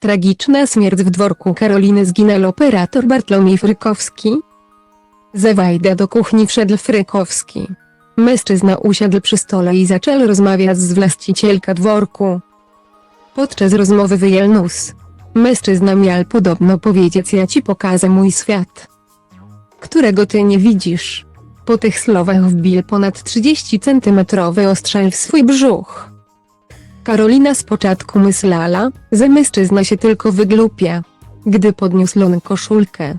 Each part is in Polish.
Tragiczna śmierć w dworku Karoliny zginął operator Bartłomiej Frykowski. Za wajda do kuchni wszedł Frykowski. Mężczyzna usiadł przy stole i zaczął rozmawiać z właścicielką dworku. Podczas rozmowy wyjął nóż. Mężczyzna miał podobno powiedzieć ja ci pokażę mój świat. Którego ty nie widzisz. Po tych słowach wbił ponad 30 centymetrowy ostrzel w swój brzuch. Karolina z początku myślała, że mężczyzna się tylko wyglupia. Gdy podniósł on koszulkę.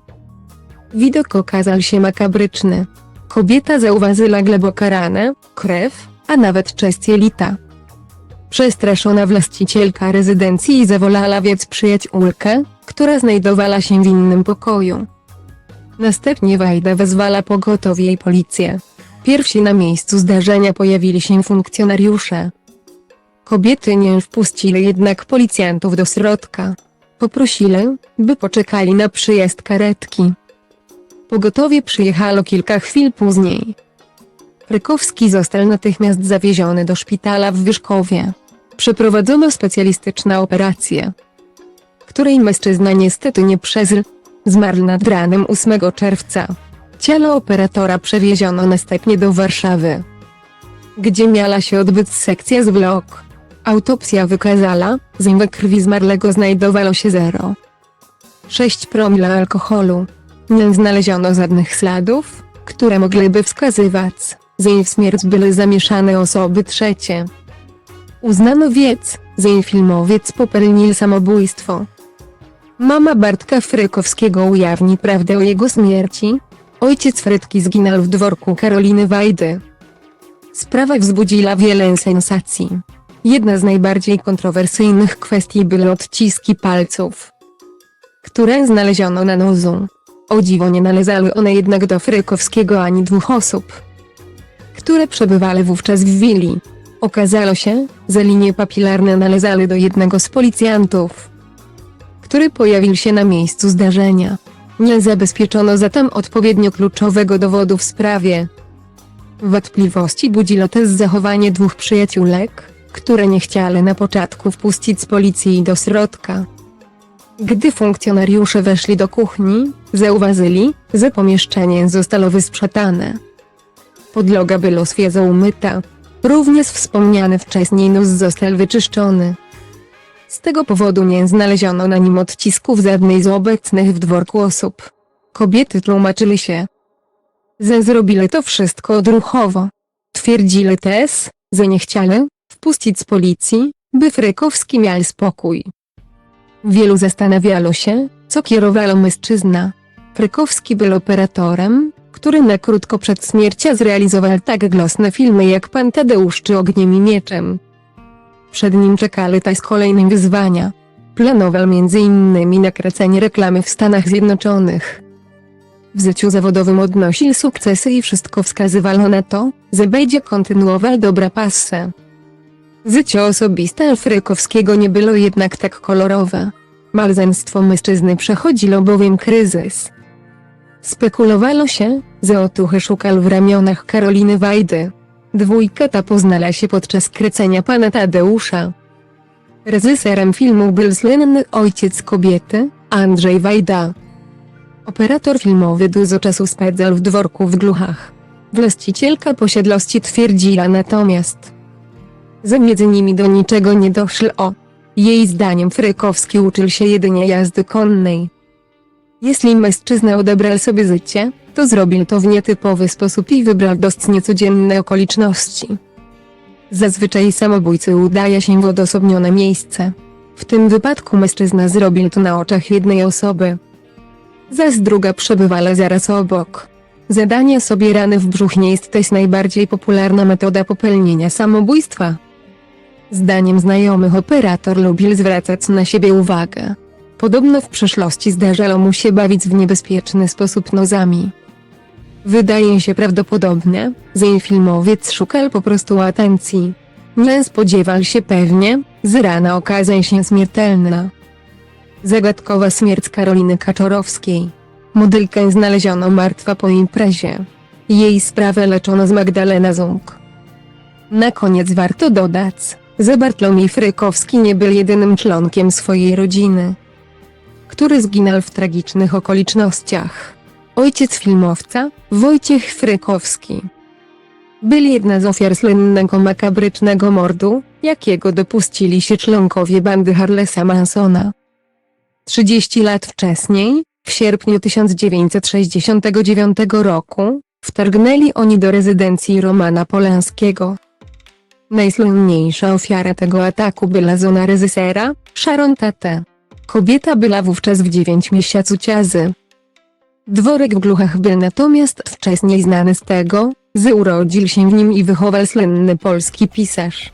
Widok okazał się makabryczny. Kobieta zauważyła głęboką ranę, krew, a nawet część jelita. Przestraszona właścicielka rezydencji zawolała więc przyjaciółkę, która znajdowała się w innym pokoju. Następnie Wajda wezwała pogotowie i policję. Pierwsi na miejscu zdarzenia pojawili się funkcjonariusze. Kobiety nie wpuścili jednak policjantów do środka. Poprosili, by poczekali na przyjazd karetki. Pogotowie przyjechało kilka chwil później. Frykowski został natychmiast zawieziony do szpitala w Wyszkowie. Przeprowadzono specjalistyczną operację, której mężczyzna niestety nie przeżył. Zmarł nad ranem 8 czerwca. Ciało operatora przewieziono następnie do Warszawy, gdzie miała się odbyć sekcja zwłok. Autopsja wykazała, że we krwi zmarłego znajdowało się 0,6 promila alkoholu. Nie znaleziono żadnych śladów, które mogłyby wskazywać, że w śmierć były zamieszane osoby trzecie. Uznano więc, że filmowiec popełnił samobójstwo. Mama Bartka Frykowskiego ujawni prawdę o jego śmierci. Ojciec Frytki zginął w dworku Karoliny Wajdy. Sprawa wzbudziła wiele sensacji. Jedna z najbardziej kontrowersyjnych kwestii były odciski palców, które znaleziono na nożu. O dziwo nie należały one jednak do Frykowskiego ani dwóch osób, które przebywały wówczas w willi. Okazało się, że linie papilarne należały do jednego z policjantów, który pojawił się na miejscu zdarzenia. Nie zabezpieczono zatem odpowiednio kluczowego dowodu w sprawie. Wątpliwości budziło też zachowanie dwóch przyjaciółek, które nie chciały na początku wpuścić policji do środka. Gdy funkcjonariusze weszli do kuchni, zauważyli, że pomieszczenie zostało wysprzątane. Podloga była świeżo umyta. Również wspomniany wcześniej nóż został wyczyszczony. Z tego powodu nie znaleziono na nim odcisków żadnej z obecnych w dworku osób. Kobiety tłumaczyły się, że zrobili to wszystko odruchowo. Twierdzili też, że nie chcieli wpuścić z policji, by Frykowski miał spokój. Wielu zastanawiało się, co kierowało mężczyzna. Frykowski był operatorem, który na krótko przed śmiercią zrealizował tak glosne filmy jak Pan Tadeusz czy Ogniem i Mieczem. Przed nim czekali też kolejne wyzwania. Planował m.in. nakręcenie reklamy w Stanach Zjednoczonych. W życiu zawodowym odnosił sukcesy i wszystko wskazywało na to, że będzie kontynuował dobra pasę. Życie osobiste Frykowskiego nie było jednak tak kolorowe. Małżeństwo mężczyzny przechodziło bowiem kryzys. Spekulowano się, że otuchy szukał w ramionach Karoliny Wajdy. Dwójka ta poznała się podczas kręcenia pana Tadeusza. Reżyserem filmu był słynny ojciec kobiety, Andrzej Wajda. Operator filmowy dużo czasu spędzał w dworku w Gluchach. Właścicielka posiadłości twierdziła natomiast, że między nimi do niczego nie doszło. Jej zdaniem Frykowski uczył się jedynie jazdy konnej. Jeśli mężczyzna odebrał sobie życie, to zrobił to w nietypowy sposób i wybrał dość niecodzienne okoliczności. Zazwyczaj samobójcy udaje się w odosobnione miejsce. W tym wypadku mężczyzna zrobił to na oczach jednej osoby. Zaś druga przebywała zaraz obok. Zadanie sobie rany w brzuch nie jest też najbardziej popularna metoda popełnienia samobójstwa. Zdaniem znajomych operator lubił zwracać na siebie uwagę. Podobno w przeszłości zdarzało mu się bawić w niebezpieczny sposób nozami. Wydaje się prawdopodobne, że filmowiec szukał po prostu atencji. Nie spodziewał się pewnie, że rana okaże się śmiertelna. Zagadkowa śmierć Karoliny Kaczorowskiej. Modelkę znaleziono martwa po imprezie. Jej sprawę leczono z Magdalena Ząg. Na koniec warto dodać, Bartłomiej Frykowski nie był jedynym członkiem swojej rodziny, który zginął w tragicznych okolicznościach. Ojciec filmowca, Wojciech Frykowski, był jedna z ofiar słynnego makabrycznego mordu, jakiego dopuścili się członkowie bandy Harlesa Mansona. 30 lat wcześniej, w sierpniu 1969 roku, wtargnęli oni do rezydencji Romana Polanskiego. Najsłynniejsza ofiara tego ataku była żona reżysera, Sharon Tate. Kobieta była wówczas w 9 miesięcy ciazy. Dworek w Gluchach był natomiast wcześniej znany z tego, że urodził się w nim i wychował słynny polski pisarz.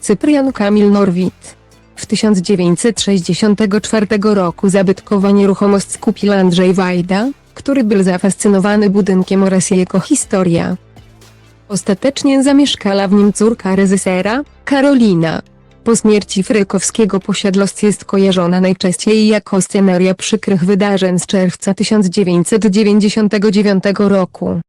Cyprian Kamil Norwid. W 1964 roku zabytkowa nieruchomość skupił Andrzej Wajda, który był zafascynowany budynkiem oraz jego historia. Ostatecznie zamieszkała w nim córka reżysera, Karolina. Po śmierci Frykowskiego posiadłość jest kojarzona najczęściej jako scenaria przykrych wydarzeń z czerwca 1999 roku.